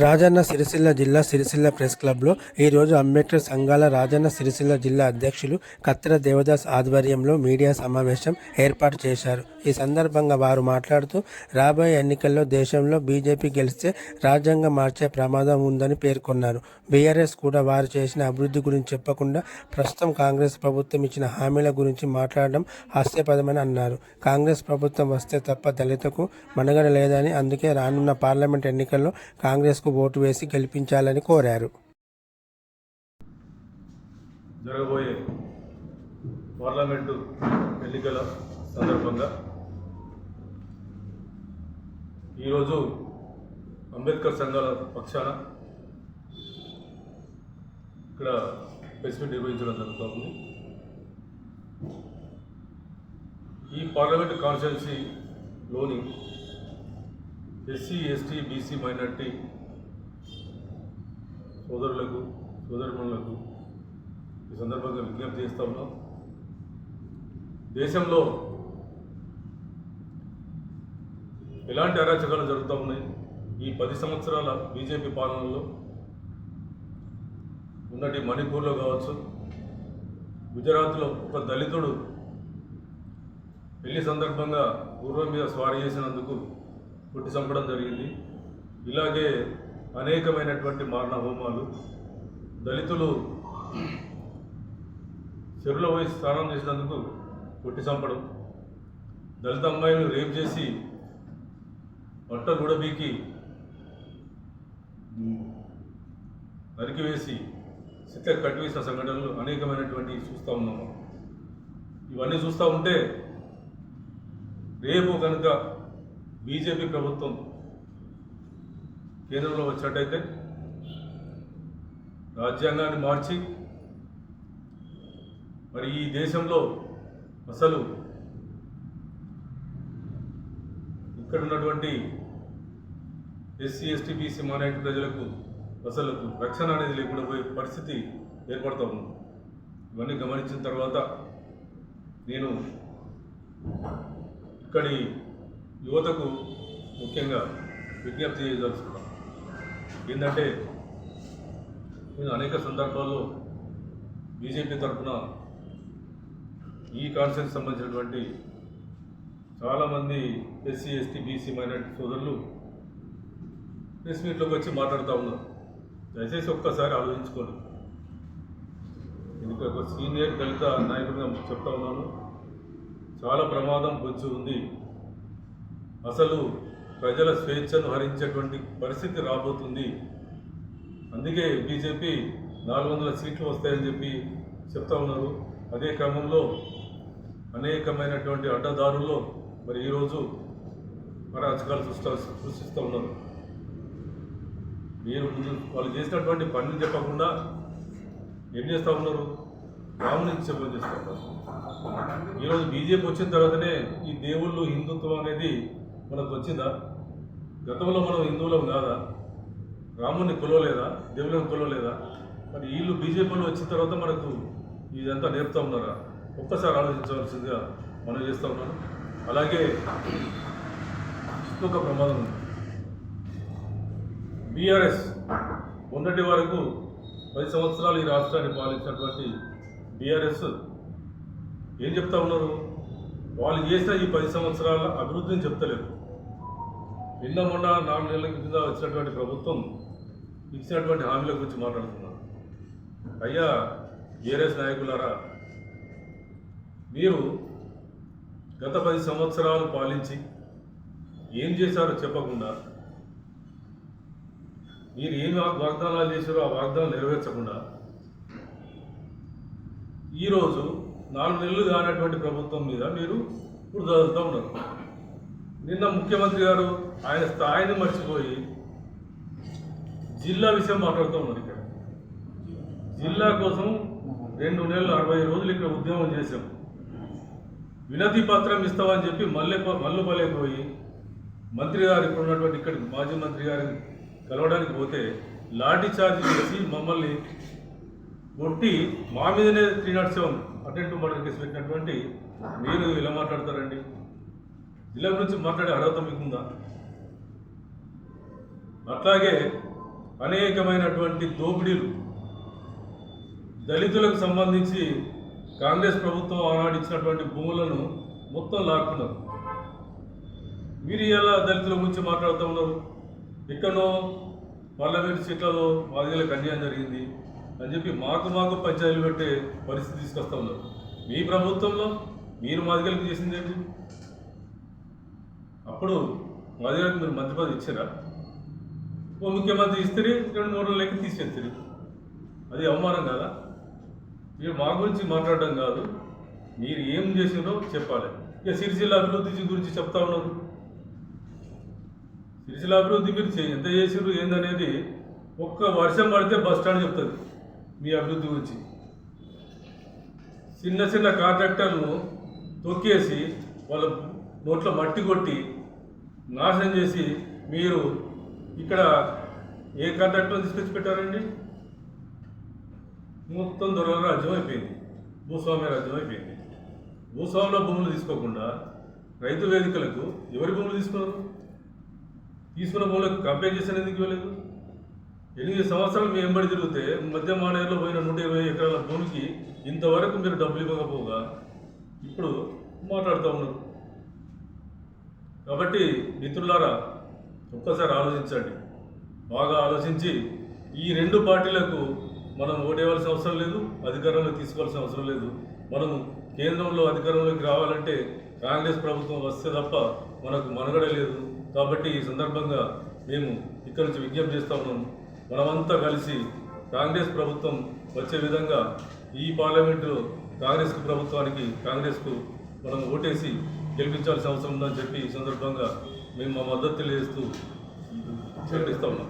రాజన్న సిరిసిల్ల జిల్లా సిరిసిల్ల ప్రెస్ క్లబ్లో ఈరోజు అంబేద్కర్ సంఘాల రాజన్న సిరిసిల్ల జిల్లా అధ్యక్షులు కత్తెర దేవదాస్ ఆధ్వర్యంలో మీడియా సమావేశం ఏర్పాటు చేశారు. ఈ సందర్భంగా వారు మాట్లాడుతూ రాబోయే ఎన్నికల్లో దేశంలో బీజేపీ గెలిస్తే రాజ్యాంగం మార్చే ప్రమాదం ఉందని పేర్కొన్నారు. బీఆర్ఎస్ కూడా వారు చేసిన అభివృద్ధి గురించి చెప్పకుండా ప్రస్తుతం కాంగ్రెస్ ప్రభుత్వం ఇచ్చిన హామీల గురించి మాట్లాడడం హాస్యపదమని అన్నారు. కాంగ్రెస్ ప్రభుత్వం వస్తే తప్ప దళితకు మనుగడ లేదని అందుకే రానున్న పార్లమెంట్ ఎన్నికల్లో కాంగ్రెస్కు ఓటు వేసి గెలిపించాలని కోరారు. జరగబోయే పార్లమెంటు ఎన్నికల సందర్భంగా ఈరోజు అంబేద్కర్ సంఘాల పక్షాన ఇక్కడ ప్రెస్ మీట్ నిర్వహించడం జరుగుతుంది. ఈ పార్లమెంట్ కాన్స్టిట్యున్సీలోని ఎస్సీ ఎస్టీ బీసీ మైనార్టీ సోదరులకు సోదరులకు ఈ సందర్భంగా విజ్ఞప్తి చేస్తా ఉన్నాం. దేశంలో ఎలాంటి అరాచకాలు జరుగుతూ ఉన్నాయి? ఈ పది సంవత్సరాల బీజేపీ పాలనలో ఉన్నటి మణిపూర్లో కావచ్చు గుజరాత్లో ఒక దళితుడు పెళ్ళి సందర్భంగా పూర్వం మీద స్వారీ చేసినందుకు పుట్టి చంపడం జరిగింది. ఇలాగే అనేకమైనటువంటి మారణ హోమాలు దళితులు చెరువులో పోయి స్నానం చేసినందుకు కొట్టి చంపడం దళిత అమ్మాయిలు రేప్ చేసి బట్టలు ఉడబీకి నరికివేసి సిక్క కట్టివేసిన సంఘటనలు అనేకమైనటువంటి చూస్తూ ఉన్నాము. ఇవన్నీ చూస్తూ ఉంటే రేపు కనుక బీజేపీ ప్రభుత్వం కేంద్రంలో వచ్చినట్టయితే రాజ్యాంగాన్ని మార్చి మరి ఈ దేశంలో అసలు ఇక్కడ ఉన్నటువంటి ఎస్సీ ఎస్టీ బీసీ మైనారిటీ ప్రజలకు అసలు రక్షణ అనేది లేకుండా పోయే పరిస్థితి ఏర్పడుతూ ఉంది. ఇవన్నీ గమనించిన తర్వాత నేను ఇక్కడి యువతకు ముఖ్యంగా విజ్ఞప్తి చేయదలుచుకున్నాను ఏంటంటే నేను అనేక సందర్భాల్లో బీజేపీ తరఫున ఈ కాన్సెప్ట్ సంబంధించినటువంటి చాలామంది ఎస్సీ ఎస్టీ బీసీ మైనార్టీ సోదరులు ప్రెస్ మీట్లోకి వచ్చి మాట్లాడుతూ ఉన్నారు. దయచేసి ఒక్కసారి ఆలోచించుకోండి. నేను ఒక సీనియర్ దళిత నాయకుడిగా చెప్తా ఉన్నాను? చాలా ప్రమాదం పొంచి ఉంది. అసలు ప్రజల స్వేచ్ఛను హరించేటువంటి పరిస్థితి రాబోతుంది. అందుకే బీజేపీ నాలుగు వందల సీట్లు వస్తాయని చెప్పి చెప్తా ఉన్నారు. అదే క్రమంలో అనేకమైనటువంటి అడ్డదారుల్లో మరి ఈరోజు అరాచకాలు సృష్ట సృష్టిస్తూ ఉన్నారు. మీరు వాళ్ళు చేసినటువంటి పనులు చెప్పకుండా ఏం చేస్తూ ఉన్నారు? రాముని చెప్పని చేస్తూ ఉన్నారు. ఈరోజు బీజేపీ వచ్చిన తర్వాతనే ఈ దేవుళ్ళు హిందుత్వం అనేది మనకు వచ్చిందా గతంలో మనం హిందువులం కాదా? రాముని కొలవలేదా? దేవుళ్ళని కొలవలేదా? మరి వీళ్ళు బీజేపీలో వచ్చిన తర్వాత మనకు ఇదంతా నేర్పుతా ఉన్నారా? ఒక్కసారి ఆలోచించవలసిందిగా మనం చేస్తూ ఉన్నాను. అలాగే ఇంకొక ప్రమాదం ఉంది. బీఆర్ఎస్ మొన్నటి వరకు పది సంవత్సరాలు ఈ రాష్ట్రాన్ని పాలించినటువంటి బీఆర్ఎస్ ఏం చెప్తా ఉన్నారు? వాళ్ళు చేసిన ఈ పది సంవత్సరాల అభివృద్ధిని చెప్తలేరు నిన్న మొన్న నాలుగు నెలల కింద వచ్చినటువంటి ప్రభుత్వం ఇచ్చినటువంటి హామీల గురించి మాట్లాడుతున్నారు అయ్యా బీఆర్ఎస్ నాయకులారా మీరు గత పది సంవత్సరాలు పాలించి ఏం చేశారో చెప్పకుండా మీరు ఏం వాగ్దానాలు చేశారో ఆ వాగ్దానాలు నెరవేర్చకుండా ఈరోజు నాలుగు నెలలు కానటువంటి ప్రభుత్వం మీద మీరు ఇప్పుడు చదువుతూ ఉన్నారు. నిన్న ముఖ్యమంత్రి గారు ఆయన స్థాయిని మర్చిపోయి జిల్లా విషయం మాట్లాడుతూ ఉన్నారు ఇక్కడ. జిల్లా కోసం రెండు నెలలు అరవై రోజులు ఇక్కడ ఉద్యమం చేశాం. వినతి పత్రం ఇస్తామని చెప్పి మల్లె మల్లుపలేకపోయి మంత్రి గారు ఇప్పుడు ఉన్నటువంటి ఇక్కడ మాజీ మంత్రి గారిని కలవడానికి పోతే లాఠీ చార్జ్ చేసి మమ్మల్ని కొట్టి మా మీదనే three nought seven attempt murder case పెట్టినటువంటి మీరు ఇలా మాట్లాడతారండి? జిల్లా గురించి మాట్లాడే అర్హత మీకుందా? అట్లాగే అనేకమైనటువంటి దోపిడీలు దళితులకు సంబంధించి కాంగ్రెస్ ప్రభుత్వం ఆనాడు ఇచ్చినటువంటి భూములను మొత్తం లాక్కున్నారు. మీరు ఎలా దళితుల గురించి మాట్లాడుతూ ఉన్నారు? ఎక్కడో పార్లమెంట్ సీట్లలో మాదిగలకు అన్యాయం జరిగింది. అని చెప్పి మాకు మాకు పంచాయతీలు పెట్టే పరిస్థితి తీసుకొస్తా ఉన్నారు. మీ ప్రభుత్వంలో మీరు మాదిగలకు చేసింది ఏంటి? అప్పుడు మాదిగలకు మీరు మంత్రి పదవి ఇచ్చారా? ఓ ముఖ్యమంత్రి ఇస్తే రెండు మూడు లెక్క తీసేస్తారు. అది అవమానం కదా? మీరు మా గురించి మాట్లాడడం కాదు. మీరు ఏం చేసినారో చెప్పాలి. ఇక సిరిసిల్ల అభివృద్ధి గురించి చెప్తా ఉన్నారు. సిరిసిల్ల అభివృద్ధి మీరు ఎంత చేసారు ఏందనేది ఒక్క వర్షం పడితే బస్ స్టాండ్ చెప్తుంది మీ అభివృద్ధి గురించి. చిన్న చిన్న కాంట్రాక్టర్ను తొక్కేసి వాళ్ళ నోట్లో మట్టి కొట్టి నాశనం చేసి మీరు ఇక్కడ ఏ కాంట్రాక్టర్ తీసుకొచ్చి పెట్టారండి మొత్తం దొరల రాజ్యం అయిపోయింది. భూస్వామ్య రాజ్యం అయిపోయింది. భూస్వాముల భూములు తీసుకోకుండా రైతు వేదికలకు ఎవరి భూములు తీసుకున్నారు తీసుకున్న భూములకు కంపెన్సేషన్ ఎందుకు ఇవ్వలేదు. ఎనిమిది సంవత్సరాలు మీ ఎంబడి తిరిగితే మధ్య మానేరులో పోయిన నూట ఇరవై ఎకరాల భూమికి ఇంతవరకు మీరు డబ్బులు ఇవ్వకపోగా ఇప్పుడు మాట్లాడుతూ ఉన్నారు. కాబట్టి మిత్రులారా ఒక్కసారి ఆలోచించండి. బాగా ఆలోచించి ఈ రెండు పార్టీలకు మనం ఓటేయవలసిన అవసరం లేదు అధికారంలో తీసుకోవాల్సిన అవసరం లేదు. మనం కేంద్రంలో అధికారంలోకి రావాలంటే కాంగ్రెస్ ప్రభుత్వం వస్తే తప్ప మనకు మనుగడ లేదు. కాబట్టి ఈ సందర్భంగా మేము ఇక్కడ నుంచి విజ్ఞప్తి చేస్తా ఉన్నాము. మనమంతా కలిసి కాంగ్రెస్ ప్రభుత్వం వచ్చే విధంగా ఈ పార్లమెంటులో కాంగ్రెస్ ప్రభుత్వానికి కాంగ్రెస్కు మనం ఓటేసి గెలిపించాల్సిన అవసరం ఉందని చెప్పి ఈ సందర్భంగా మేము మా మద్దతు తెలియజేస్తూ ప్రకటిస్తా ఉన్నాం.